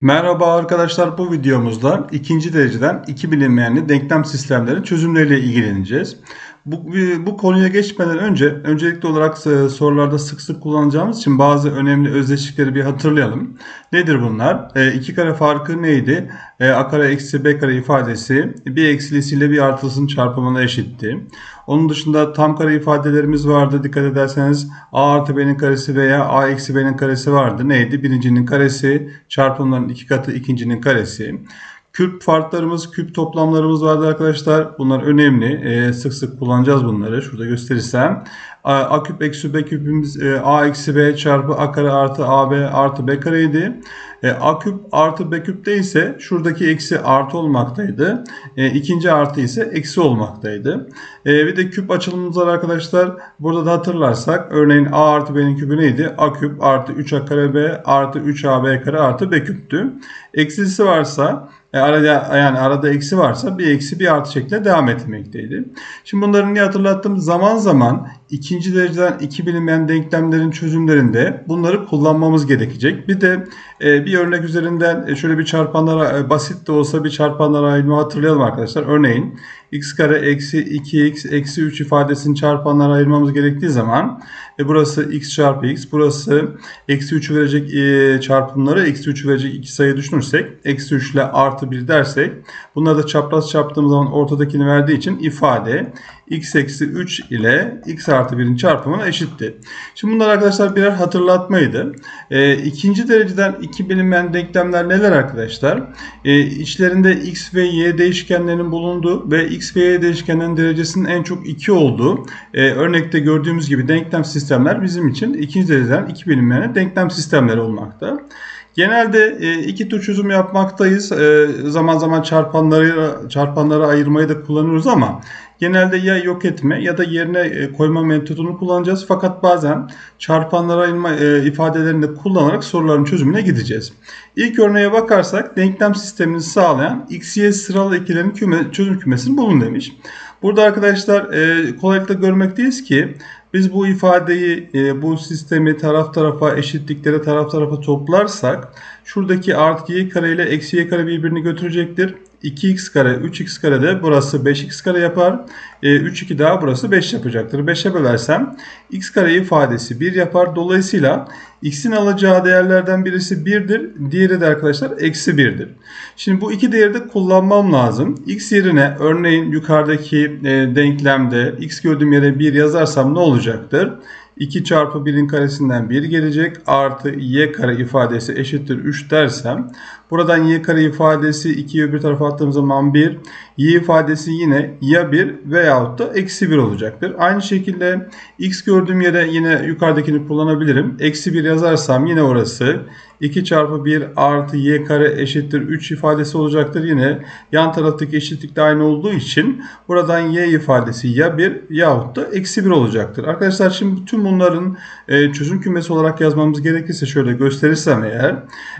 Merhaba arkadaşlar bu videomuzda ikinci dereceden iki bilinmeyenli denklem sistemlerin çözümleriyle ilgileneceğiz. Bu, bu konuya geçmeden önce öncelikli olarak e, sorularda sık sık kullanacağımız için bazı önemli özdeşlikleri bir hatırlayalım. Nedir bunlar? E, iki kare farkı neydi? E, a kare eksi b kare ifadesi bir eksilisiyle bir artılısının çarpımına eşitti. Onun dışında tam kare ifadelerimiz vardı. Dikkat ederseniz a artı b'nin karesi veya a eksi b'nin karesi vardı. Neydi? Birincinin karesi çarpımların iki katı ikincinin karesi. Küp farklarımız, küp toplamlarımız vardı arkadaşlar. Bunlar önemli. Ee, sık sık kullanacağız bunları. Şurada gösterirsem. A, a küp eksi b küpümüz e, a eksi b çarpı a kare artı ab artı b kareydi. E, a küp artı b küpte ise şuradaki eksi artı olmaktaydı. E, ikinci artı ise eksi olmaktaydı. E, bir de küp açılımımız var arkadaşlar. Burada da hatırlarsak örneğin a artı b'nin küpü neydi? a küp artı 3a kare b artı 3ab kare artı b küptü. Eksisi varsa e, arada yani arada eksi varsa bir eksi bir artı şeklinde devam etmekteydi. Şimdi bunları niye hatırlattım? Zaman zaman ikinci dereceden iki bilinmeyen denklemlerin çözümlerinde bunları kullanmamız gerekecek. Bir de e, bir örnek üzerinden e, şöyle bir çarpanlara e, basit de olsa bir çarpanlara ayırma hatırlayalım arkadaşlar. Örneğin x kare eksi 2x eksi 3 ifadesini çarpanlara ayırmamız gerektiği zaman e, burası x çarpı x burası eksi 3 verecek e, çarpımları eksi 3 verecek iki sayı düşünürsek eksi 3 ile artı 1 dersek bunları da çapraz çarptığımız zaman ortadakini verdiği için ifade x eksi 3 ile x artı 1'in çarpımına eşitti. Şimdi bunlar arkadaşlar birer hatırlatmaydı. E, ikinci dereceden iki bilinmeyen denklemler neler arkadaşlar? E, içlerinde x ve y değişkenlerinin bulunduğu ve x ve y değişkenlerinin derecesinin en çok 2 olduğu e, örnekte gördüğümüz gibi denklem sistemler bizim için ikinci dereceden iki bilinmeyen denklem sistemleri olmakta. Genelde e, iki tür çözüm yapmaktayız. E, zaman zaman çarpanları çarpanları ayırmayı da kullanıyoruz ama genelde ya yok etme ya da yerine e, koyma metodunu kullanacağız. Fakat bazen çarpanlara ayırma ifadelerini de kullanarak soruların çözümüne gideceğiz. İlk örneğe bakarsak denklem sistemini sağlayan x, y sıralı ikilerin küme, çözüm kümesini bulun demiş. Burada arkadaşlar kolaylıkla görmekteyiz ki biz bu ifadeyi, e, bu sistemi taraf tarafa eşitlikleri taraf tarafa toplarsak şuradaki artı y kare ile eksi y kare birbirini götürecektir. 2x kare 3x kare de burası 5x kare yapar. E, 3 2 daha burası 5 yapacaktır. 5'e bölersem x kare ifadesi 1 yapar. Dolayısıyla x'in alacağı değerlerden birisi 1'dir. Diğeri de arkadaşlar eksi 1'dir. Şimdi bu iki değeri de kullanmam lazım. x yerine örneğin yukarıdaki e, denklemde x gördüğüm yere 1 yazarsam ne olacaktır? 2 çarpı 1'in karesinden 1 gelecek. Artı y kare ifadesi eşittir 3 dersem. Buradan y kare ifadesi 2'yi öbür tarafa attığım zaman 1. y ifadesi yine ya 1 veyahut da eksi 1 olacaktır. Aynı şekilde x gördüğüm yere yine yukarıdakini kullanabilirim. Eksi 1 yazarsam yine orası 2 çarpı 1 artı y kare eşittir 3 ifadesi olacaktır. Yine yan taraftaki eşitlik de aynı olduğu için buradan y ifadesi ya 1 yahut da eksi 1 olacaktır. Arkadaşlar şimdi tüm bunların e, çözüm kümesi olarak yazmamız gerekirse şöyle gösterirsem eğer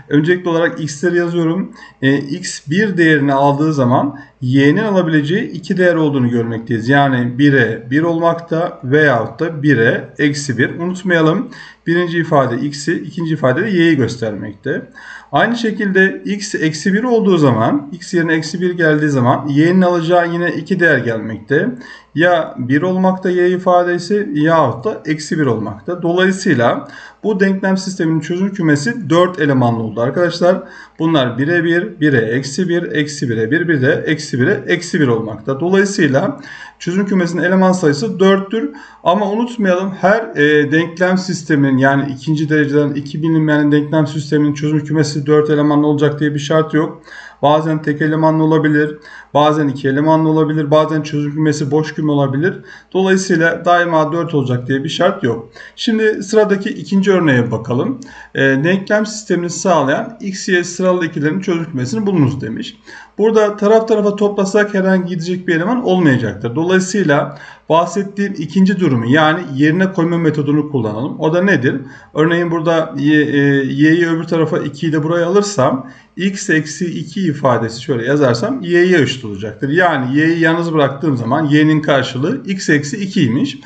öncelikli olarak x'leri yazıyorum. E, x 1 değerini aldığı zaman y'nin alabileceği iki değer olduğunu görmekteyiz. Yani 1'e 1 olmakta veyahut da 1'e eksi 1. Unutmayalım birinci ifade x'i ikinci ifade de y'yi göstermekte. Aynı şekilde x eksi 1 olduğu zaman x yerine eksi 1 geldiği zaman y'nin alacağı yine iki değer gelmekte. Ya 1 olmakta y ifadesi yahut da eksi 1 olmakta. Dolayısıyla bu denklem sisteminin çözüm kümesi 4 elemanlı oldu arkadaşlar. Bunlar 1'e 1, 1'e eksi 1, eksi 1'e 1, bir de eksi 1'e eksi 1 olmakta. Dolayısıyla çözüm kümesinin eleman sayısı 4'tür. Ama unutmayalım her e, denklem sistemin yani ikinci dereceden iki bilinmeyen denklem sisteminin çözüm kümesi 4 elemanlı olacak diye bir şart yok. Bazen tek elemanlı olabilir, bazen iki elemanlı olabilir, bazen çözüm kümesi boş küme olabilir. Dolayısıyla daima 4 olacak diye bir şart yok. Şimdi sıradaki ikinci örneğe bakalım. E, denklem sistemini sağlayan x, y sıralı ikilerin çözüm kümesini bulunuz demiş. Burada taraf tarafa toplasak herhangi gidecek bir eleman olmayacaktır. Dolayısıyla bahsettiğim ikinci durumu yani yerine koyma metodunu kullanalım. O da nedir? Örneğin burada y'yi öbür tarafa 2'yi de buraya alırsam x eksi 2 ifadesi şöyle yazarsam y'ye eşit olacaktır. Yani y'yi yalnız bıraktığım zaman y'nin karşılığı x eksi 2'ymiş.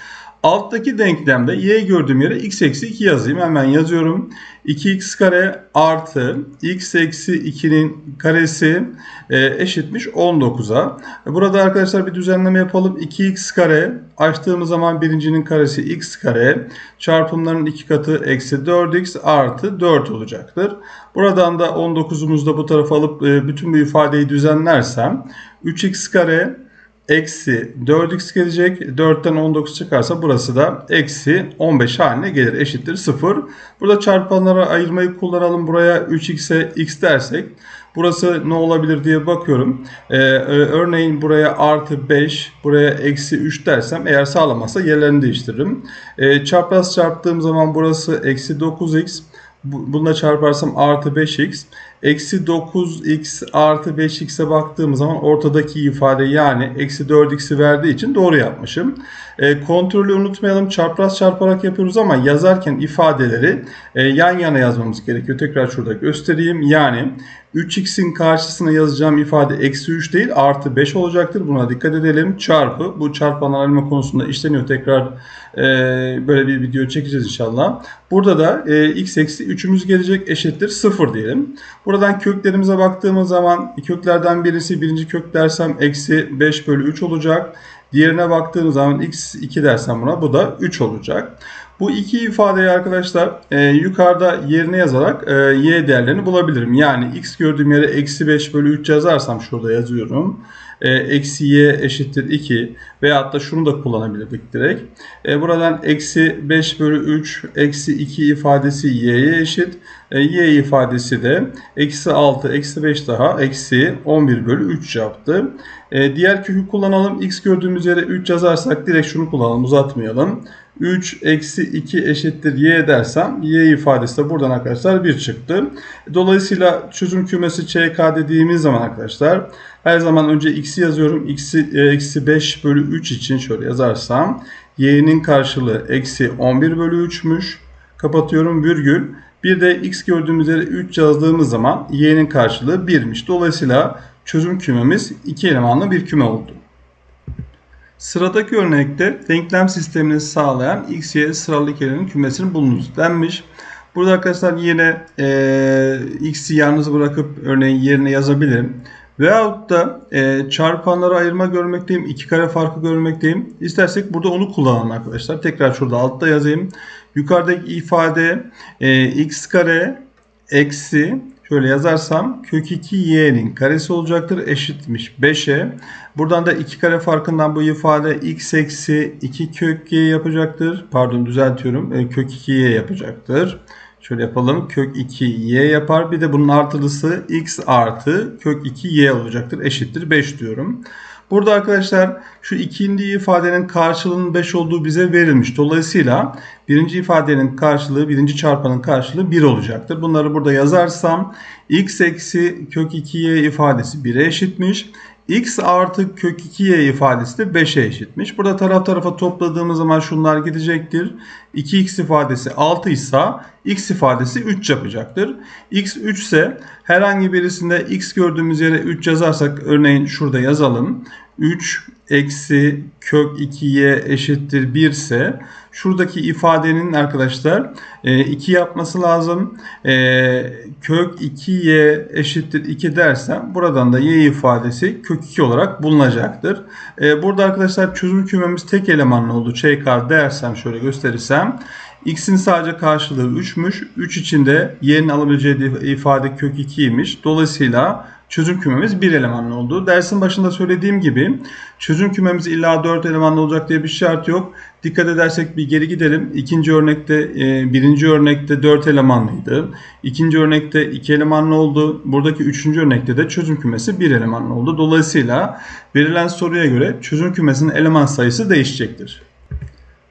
Alttaki denklemde y gördüğüm yere x eksi 2 yazayım. Hemen yazıyorum. 2x kare artı x eksi 2'nin karesi e, eşitmiş 19'a. Burada arkadaşlar bir düzenleme yapalım. 2x kare açtığımız zaman birincinin karesi x kare çarpımların iki katı eksi 4x artı 4 olacaktır. Buradan da 19'umuzu da bu tarafa alıp e, bütün bu ifadeyi düzenlersem 3x kare eksi 4x gelecek. 4'ten 19 çıkarsa burası da eksi 15 haline gelir. Eşittir 0. Burada çarpanlara ayırmayı kullanalım. Buraya 3x'e x dersek burası ne olabilir diye bakıyorum. Ee, örneğin buraya artı 5, buraya eksi 3 dersem eğer sağlamazsa yerlerini değiştiririm. Ee, çapraz çarptığım zaman burası eksi 9x. Bununla çarparsam artı 5x. Eksi 9x artı 5x'e baktığım zaman ortadaki ifade yani eksi 4x'i verdiği için doğru yapmışım. E, kontrolü unutmayalım. Çapraz çarparak yapıyoruz ama yazarken ifadeleri e, yan yana yazmamız gerekiyor. Tekrar şurada göstereyim. Yani 3x'in karşısına yazacağım ifade eksi 3 değil artı 5 olacaktır. Buna dikkat edelim. Çarpı bu çarpanlar alma konusunda işleniyor. Tekrar e, böyle bir video çekeceğiz inşallah. Burada da e, x eksi 3'ümüz gelecek eşittir 0 diyelim. Buradan köklerimize baktığımız zaman köklerden birisi birinci kök dersem eksi 5 bölü 3 olacak. Diğerine baktığımız zaman x2 dersem buna bu da 3 olacak. Bu iki ifadeyi arkadaşlar e, yukarıda yerine yazarak e, y değerlerini bulabilirim. Yani x gördüğüm yere eksi 5 bölü 3 yazarsam şurada yazıyorum. E, eksi y eşittir 2 veyahut da şunu da kullanabilirdik direkt. E, buradan eksi 5 bölü 3 eksi 2 ifadesi y'ye eşit. E, y ifadesi de eksi 6 eksi 5 daha eksi 11 bölü 3 yaptı. E, diğer kökü kullanalım. x gördüğümüz yere 3 yazarsak direkt şunu kullanalım uzatmayalım. 3 eksi 2 eşittir y dersem y ifadesi de buradan arkadaşlar 1 çıktı. Dolayısıyla çözüm kümesi ÇK dediğimiz zaman arkadaşlar her zaman önce x'i yazıyorum. x'i e, eksi 5 bölü 3 için şöyle yazarsam y'nin karşılığı eksi 11 bölü 3'müş. Kapatıyorum virgül. Bir de x gördüğümüz yere 3 yazdığımız zaman y'nin karşılığı 1'miş. Dolayısıyla çözüm kümemiz 2 elemanlı bir küme oldu. Sıradaki örnekte denklem sistemini sağlayan x, y sıralı ikilerin kümesinin bulunuz denmiş. Burada arkadaşlar yine e, x'i yalnız bırakıp örneğin yerine yazabilirim. Veyahut da e, çarpanları ayırma görmekteyim. iki kare farkı görmekteyim. İstersek burada onu kullanalım arkadaşlar. Tekrar şurada altta yazayım. Yukarıdaki ifade e, x kare eksi şöyle yazarsam kök 2 y'nin karesi olacaktır. Eşitmiş 5'e. Buradan da 2 kare farkından bu ifade x eksi 2 kök y yapacaktır. Pardon düzeltiyorum. E, kök 2 y yapacaktır. Şöyle yapalım. Kök 2 y yapar. Bir de bunun artılısı x artı kök 2 y olacaktır. Eşittir 5 diyorum. Burada arkadaşlar şu ikinci ifadenin karşılığının 5 olduğu bize verilmiş. Dolayısıyla birinci ifadenin karşılığı, birinci çarpanın karşılığı 1 olacaktır. Bunları burada yazarsam x eksi kök 2y ifadesi 1'e eşitmiş x artı kök 2y ifadesi de 5'e eşitmiş. Burada taraf tarafa topladığımız zaman şunlar gidecektir. 2x ifadesi 6 ise x ifadesi 3 yapacaktır. x 3 ise herhangi birisinde x gördüğümüz yere 3 yazarsak örneğin şurada yazalım. 3 eksi kök 2y eşittir 1 ise şuradaki ifadenin arkadaşlar 2 e, yapması lazım. E, kök 2y eşittir 2 dersem buradan da y ifadesi kök 2 olarak bulunacaktır. E, burada arkadaşlar çözüm kümemiz tek elemanlı oldu. Çeykar dersem şöyle gösterirsem x'in sadece karşılığı 3'müş. 3 içinde y'nin alabileceği ifade kök 2'ymiş. Dolayısıyla çözüm kümemiz bir elemanlı oldu. Dersin başında söylediğim gibi çözüm kümemiz illa 4 elemanlı olacak diye bir şart yok. Dikkat edersek bir geri gidelim. İkinci örnekte, e, birinci örnekte 4 elemanlıydı. İkinci örnekte 2 elemanlı oldu. Buradaki üçüncü örnekte de çözüm kümesi 1 elemanlı oldu. Dolayısıyla verilen soruya göre çözüm kümesinin eleman sayısı değişecektir.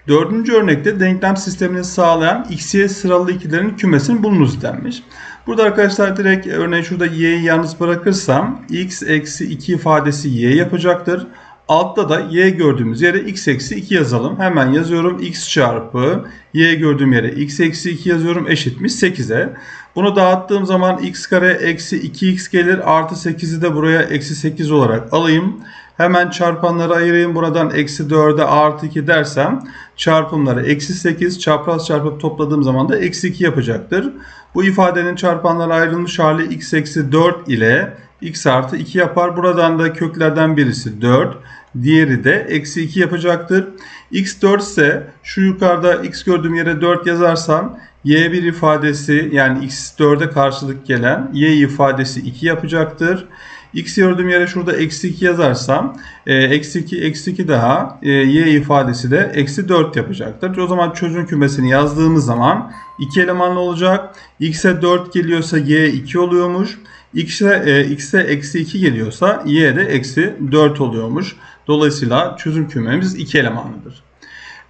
Dördüncü örnekte denklem sistemini sağlayan xy sıralı ikilerin kümesinin bulunuz denmiş. Burada arkadaşlar direkt örneğin şurada y'yi yalnız bırakırsam x eksi 2 ifadesi y yapacaktır. Altta da y gördüğümüz yere x eksi 2 yazalım. Hemen yazıyorum x çarpı y gördüğüm yere x eksi 2 yazıyorum eşitmiş 8'e. Bunu dağıttığım zaman x kare eksi 2x gelir artı 8'i de buraya eksi 8 olarak alayım. Hemen çarpanları ayırayım. Buradan eksi 4'e artı 2 dersem çarpımları eksi 8 çapraz çarpıp topladığım zaman da eksi 2 yapacaktır. Bu ifadenin çarpanlara ayrılmış hali x eksi 4 ile x artı 2 yapar. Buradan da köklerden birisi 4. Diğeri de eksi 2 yapacaktır. x 4 ise şu yukarıda x gördüğüm yere 4 yazarsam y1 ifadesi yani x 4'e karşılık gelen y ifadesi 2 yapacaktır. X gördüğüm yere şurada eksi 2 yazarsam e, eksi 2 eksi 2 daha e, y ifadesi de eksi 4 yapacaktır. O zaman çözüm kümesini yazdığımız zaman 2 elemanlı olacak. x'e 4 geliyorsa y 2 oluyormuş. x'e e, x'e eksi 2 geliyorsa y de eksi 4 oluyormuş. Dolayısıyla çözüm kümemiz 2 elemanlıdır.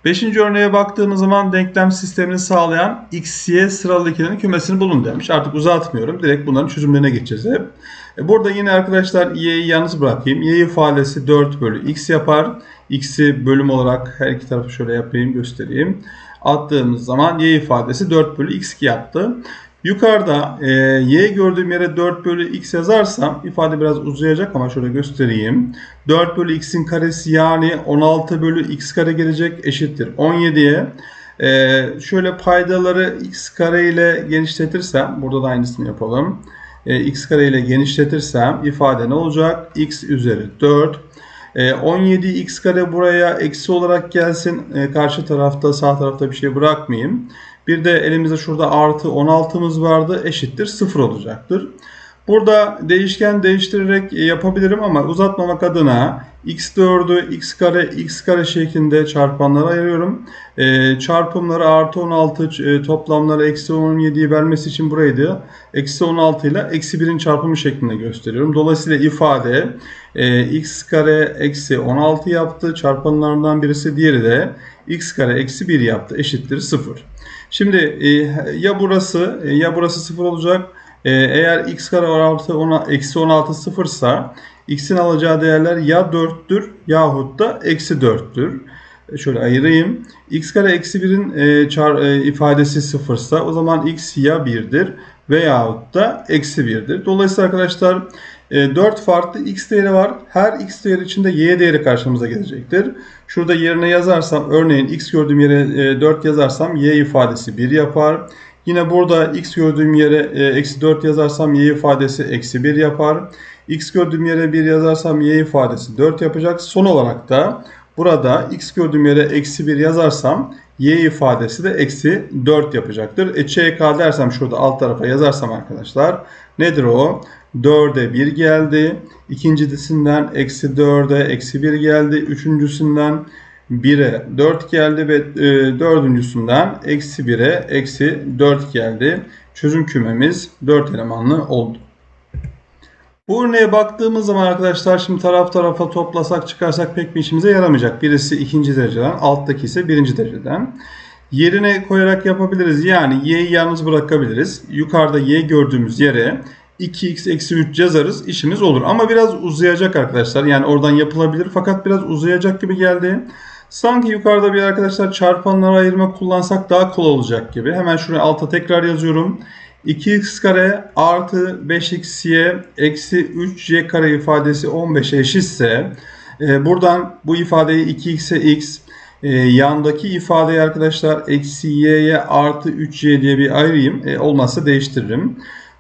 Beşinci örneğe baktığımız zaman denklem sistemini sağlayan x, y sıralı ikilerin kümesini bulun demiş. Artık uzatmıyorum. Direkt bunların çözümlerine geçeceğiz hep. E, Burada yine arkadaşlar y'yi yalnız bırakayım. y ifadesi 4 bölü x yapar. x'i bölüm olarak her iki tarafı şöyle yapayım göstereyim. Attığımız zaman y ifadesi 4 bölü x2 yaptı. Yukarıda e, y gördüğüm yere 4 bölü x yazarsam ifade biraz uzayacak ama şöyle göstereyim. 4 bölü x'in karesi yani 16 bölü x kare gelecek eşittir 17'ye. E, şöyle paydaları x kare ile genişletirsem burada da aynısını yapalım. E, x kare ile genişletirsem ifade ne olacak? x üzeri 4. E, 17 x kare buraya eksi olarak gelsin. E, karşı tarafta sağ tarafta bir şey bırakmayayım. Bir de elimizde şurada artı 16'mız vardı. Eşittir 0 olacaktır. Burada değişken değiştirerek yapabilirim ama uzatmamak adına x4'ü x kare x kare şeklinde çarpanlara ayırıyorum. E, çarpımları artı 16 e, toplamları eksi 17'yi vermesi için buraydı. Eksi 16 ile eksi 1'in çarpımı şeklinde gösteriyorum. Dolayısıyla ifade e, x kare eksi 16 yaptı. Çarpanlarından birisi diğeri de x kare eksi 1 yaptı. Eşittir 0. Şimdi e, ya burası e, ya burası 0 olacak. E, eğer x kare artı 10, eksi 16 sıfırsa x'in alacağı değerler ya 4'tür yahut da eksi 4'tür. E, şöyle ayırayım. x kare eksi 1'in e, çar, e, ifadesi sıfırsa o zaman x ya 1'dir veyahut da eksi 1'dir. Dolayısıyla arkadaşlar 4 farklı x değeri var. Her x değeri içinde y değeri karşımıza gelecektir. Şurada yerine yazarsam örneğin x gördüğüm yere 4 yazarsam y ifadesi 1 yapar. Yine burada x gördüğüm yere eksi 4 yazarsam y ifadesi eksi 1 yapar. x gördüğüm yere 1 yazarsam y ifadesi 4 yapacak. Son olarak da burada x gördüğüm yere eksi 1 yazarsam y ifadesi de eksi 4 yapacaktır. E çk dersem şurada alt tarafa yazarsam arkadaşlar nedir o? 4'e 1 geldi. İkincisinden eksi 4'e eksi 1 geldi. Üçüncüsünden 1'e 4 geldi ve e, dördüncüsünden eksi 1'e eksi 4 geldi. Çözüm kümemiz 4 elemanlı oldu. Bu örneğe baktığımız zaman arkadaşlar şimdi taraf tarafa toplasak çıkarsak pek bir işimize yaramayacak. Birisi ikinci dereceden, alttaki ise birinci dereceden. Yerine koyarak yapabiliriz. Yani y'yi yalnız bırakabiliriz. Yukarıda y gördüğümüz yere 2x eksi 3 yazarız işimiz olur. Ama biraz uzayacak arkadaşlar. Yani oradan yapılabilir fakat biraz uzayacak gibi geldi. Sanki yukarıda bir arkadaşlar çarpanlara ayırma kullansak daha kolay olacak gibi. Hemen şuraya alta tekrar yazıyorum. 2x kare artı 5xy eksi 3y kare ifadesi 15'e eşitse e, buradan bu ifadeyi 2x'e x e, yandaki ifadeyi arkadaşlar eksi y'ye artı 3y diye bir ayırayım. E, olmazsa değiştiririm.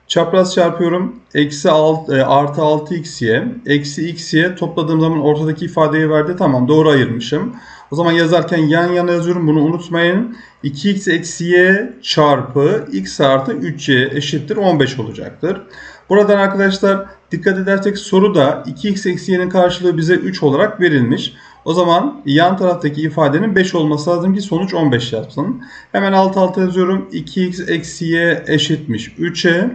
Çapraz çarpıyorum. Eksi alt, e, artı 6xy. Eksi xy topladığım zaman ortadaki ifadeyi verdi. Tamam doğru ayırmışım. O zaman yazarken yan yana yazıyorum. Bunu unutmayın. 2x eksi y çarpı x artı 3y eşittir 15 olacaktır. Buradan arkadaşlar dikkat edersek soruda 2x eksi y'nin karşılığı bize 3 olarak verilmiş. O zaman yan taraftaki ifadenin 5 olması lazım ki sonuç 15 yapsın. Hemen alt alta yazıyorum. 2x eksi y eşitmiş 3'e.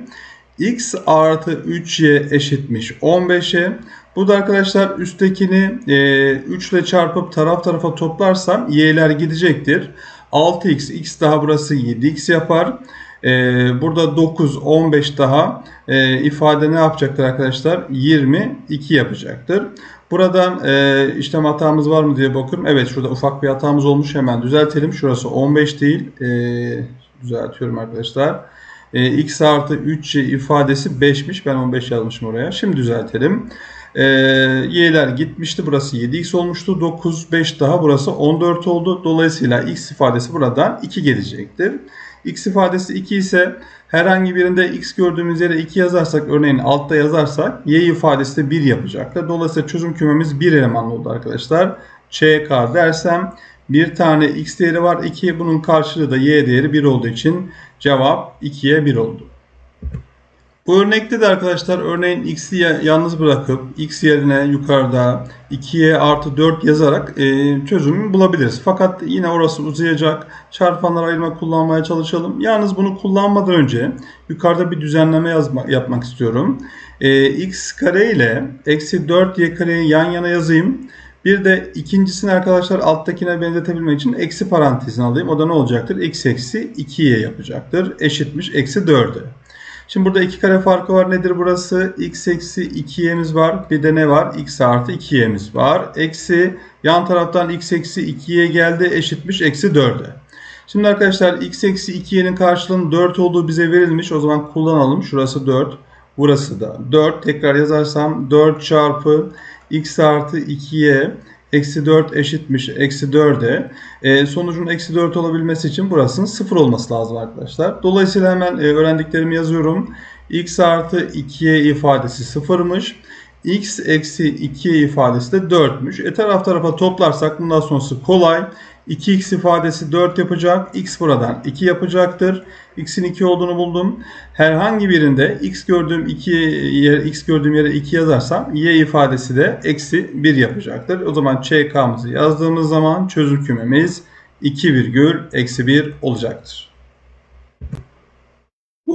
x artı 3y eşitmiş 15'e. Bu da arkadaşlar üsttekini e, 3 ile çarpıp taraf tarafa toplarsam y'ler gidecektir. 6x, x daha burası 7x yapar. Ee, burada 9, 15 daha e, ifade ne yapacaktır arkadaşlar? 22 yapacaktır. Buradan e, işlem hatamız var mı diye bakıyorum. Evet şurada ufak bir hatamız olmuş. Hemen düzeltelim. Şurası 15 değil. E, düzeltiyorum arkadaşlar. E, x artı 3 ifadesi 5'miş. Ben 15 yazmışım oraya. Şimdi düzeltelim. Ee, y'ler gitmişti. Burası 7x olmuştu. 9, 5 daha burası 14 oldu. Dolayısıyla x ifadesi buradan 2 gelecektir. x ifadesi 2 ise herhangi birinde x gördüğümüz yere 2 yazarsak örneğin altta yazarsak y ifadesi de 1 yapacaktır. Dolayısıyla çözüm kümemiz 1 elemanlı oldu arkadaşlar. ÇK dersem bir tane x değeri var 2 bunun karşılığı da y değeri 1 olduğu için cevap 2'ye 1 oldu. Bu örnekte de arkadaşlar örneğin x'i ya- yalnız bırakıp x yerine yukarıda 2'ye artı 4 yazarak e, çözümü bulabiliriz. Fakat yine orası uzayacak. Çarpanlar ayırma kullanmaya çalışalım. Yalnız bunu kullanmadan önce yukarıda bir düzenleme yazma, yapmak istiyorum. E, x kare ile eksi 4y kareyi yan yana yazayım. Bir de ikincisini arkadaşlar alttakine benzetebilmek için eksi parantezine alayım. O da ne olacaktır? x eksi 2y yapacaktır. Eşitmiş eksi 4'e. Şimdi burada iki kare farkı var. Nedir burası? x eksi 2y'miz var. Bir de ne var? x artı 2y'miz var. Eksi yan taraftan x eksi 2y geldi. Eşitmiş eksi 4'e. Şimdi arkadaşlar x eksi 2y'nin karşılığının 4 olduğu bize verilmiş. O zaman kullanalım. Şurası 4. Burası da 4. Tekrar yazarsam 4 çarpı x artı 2y eksi 4 eşitmiş eksi 4'e. E, sonucun eksi 4 olabilmesi için burasının 0 olması lazım arkadaşlar. Dolayısıyla hemen e, öğrendiklerimi yazıyorum. x artı 2y ifadesi 0'mış. x eksi 2y ifadesi de 4'müş. E taraf tarafa toplarsak bundan sonrası kolay. 2x ifadesi 4 yapacak. x buradan 2 yapacaktır. x'in 2 olduğunu buldum. Herhangi birinde x gördüğüm 2 yer, x gördüğüm yere 2 yazarsam y ifadesi de eksi 1 yapacaktır. O zaman ÇK'mızı yazdığımız zaman çözüm kümemiz 2 virgül eksi 1 olacaktır.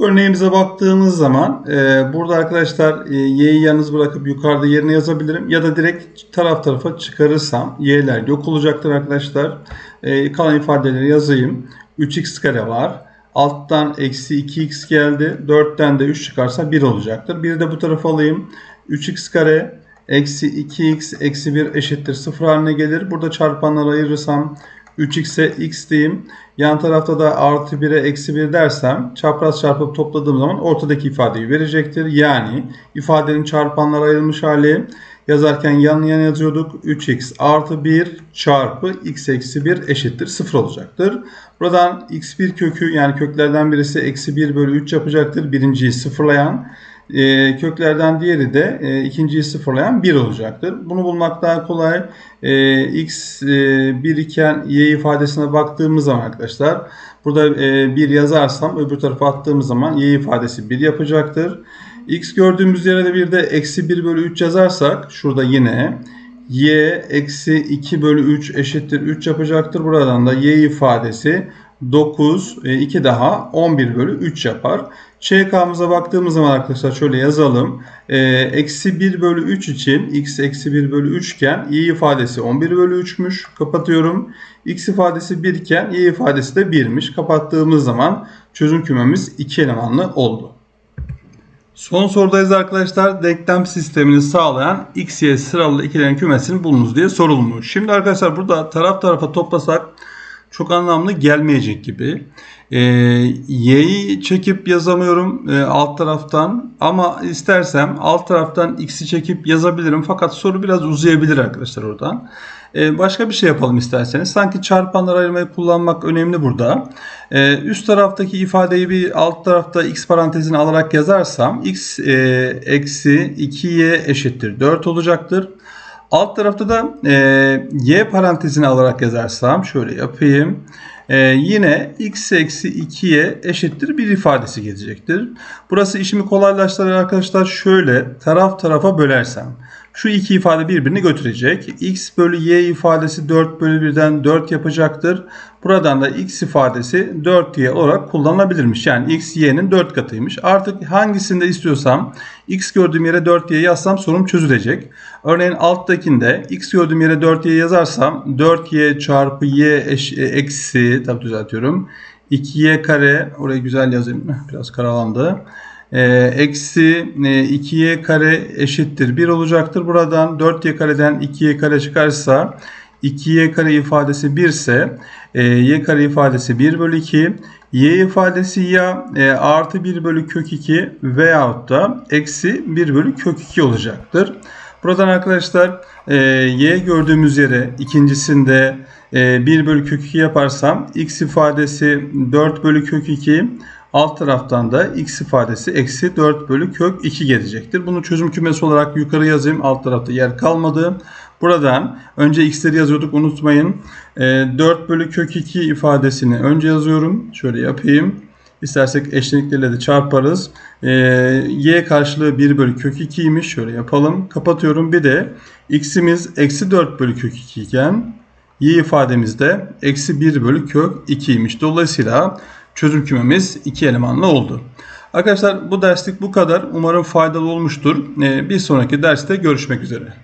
Örneğimize baktığımız zaman e, burada arkadaşlar e, y'yi yalnız bırakıp yukarıda yerine yazabilirim. Ya da direkt taraf tarafa çıkarırsam y'ler yok olacaktır arkadaşlar. E, kalan ifadeleri yazayım. 3x kare var. Alttan eksi 2x geldi. 4'ten de 3 çıkarsa 1 olacaktır. Bir de bu tarafa alayım. 3x kare eksi 2x eksi 1 eşittir 0 haline gelir. Burada çarpanları ayırırsam 3x'e x diyeyim. Yan tarafta da artı 1'e eksi 1 dersem çapraz çarpıp topladığım zaman ortadaki ifadeyi verecektir. Yani ifadenin çarpanlara ayrılmış hali yazarken yan yana yazıyorduk. 3x artı 1 çarpı x eksi 1 eşittir 0 olacaktır. Buradan x1 kökü yani köklerden birisi eksi 1 bölü 3 yapacaktır. Birinciyi sıfırlayan. E, köklerden diğeri de e, ikinciyi sıfırlayan 1 olacaktır. Bunu bulmak daha kolay. E, x e, 1 iken y ifadesine baktığımız zaman arkadaşlar burada e, 1 yazarsam öbür tarafa attığımız zaman y ifadesi 1 yapacaktır. x gördüğümüz yere de bir de eksi 1 bölü 3 yazarsak şurada yine y eksi 2 bölü 3 eşittir 3 yapacaktır. Buradan da y ifadesi 9, 2 e, daha 11 bölü 3 yapar. ÇK'mıza baktığımız zaman arkadaşlar şöyle yazalım. E, Eksi 1 bölü 3 için x eksi 1 bölü 3 iken y ifadesi 11 bölü 3'müş. Kapatıyorum. x ifadesi 1 iken y ifadesi de 1'miş. Kapattığımız zaman çözüm kümemiz 2 elemanlı oldu. Son sorudayız arkadaşlar. Denklem sistemini sağlayan x, y sıralı ikilerin kümesini bulunuz diye sorulmuş. Şimdi arkadaşlar burada taraf tarafa toplasak çok anlamlı gelmeyecek gibi. Ee, y'yi çekip yazamıyorum e, alt taraftan ama istersem alt taraftan x'i çekip yazabilirim. Fakat soru biraz uzayabilir arkadaşlar oradan. Ee, başka bir şey yapalım isterseniz. Sanki çarpanlar ayırmayı kullanmak önemli burada. Ee, üst taraftaki ifadeyi bir alt tarafta x parantezini alarak yazarsam x e, eksi 2y eşittir 4 olacaktır. Alt tarafta da e, y parantezini alarak yazarsam şöyle yapayım. E, yine x eksi 2y eşittir bir ifadesi gelecektir. Burası işimi kolaylaştırır arkadaşlar. Şöyle taraf tarafa bölersem. Şu iki ifade birbirini götürecek. x bölü y ifadesi 4 bölü 1'den 4 yapacaktır. Buradan da x ifadesi 4y olarak kullanılabilirmiş. Yani x y'nin 4 katıymış. Artık hangisinde istiyorsam x gördüğüm yere 4y yazsam sorum çözülecek. Örneğin alttakinde x gördüğüm yere 4y yazarsam 4y çarpı y eş, e, eksi tabi düzeltiyorum. 2y kare orayı güzel yazayım biraz karalandı. E, eksi e, 2y kare eşittir 1 olacaktır. Buradan 4y kareden 2y kare çıkarsa 2y kare ifadesi 1 ise e, y kare ifadesi 1 bölü 2 y ifadesi ya e, artı 1 bölü kök 2 veyahut da eksi 1 bölü kök 2 olacaktır. Buradan arkadaşlar e, y gördüğümüz yere ikincisinde e, 1 bölü kök 2 yaparsam x ifadesi 4 bölü kök 2 alt taraftan da x ifadesi eksi 4 bölü kök 2 gelecektir. Bunu çözüm kümesi olarak yukarı yazayım. Alt tarafta yer kalmadı. Buradan önce x'leri yazıyorduk unutmayın. E, 4 bölü kök 2 ifadesini önce yazıyorum. Şöyle yapayım. İstersek eşleniklerle de çarparız. Ee, y karşılığı 1 bölü kök 2'ymiş. Şöyle yapalım. Kapatıyorum. Bir de x'imiz eksi 4 bölü kök 2 iken y ifademiz de eksi 1 bölü kök 2'ymiş. Dolayısıyla çözüm kümemiz iki elemanlı oldu. Arkadaşlar bu derslik bu kadar. Umarım faydalı olmuştur. Ee, bir sonraki derste görüşmek üzere.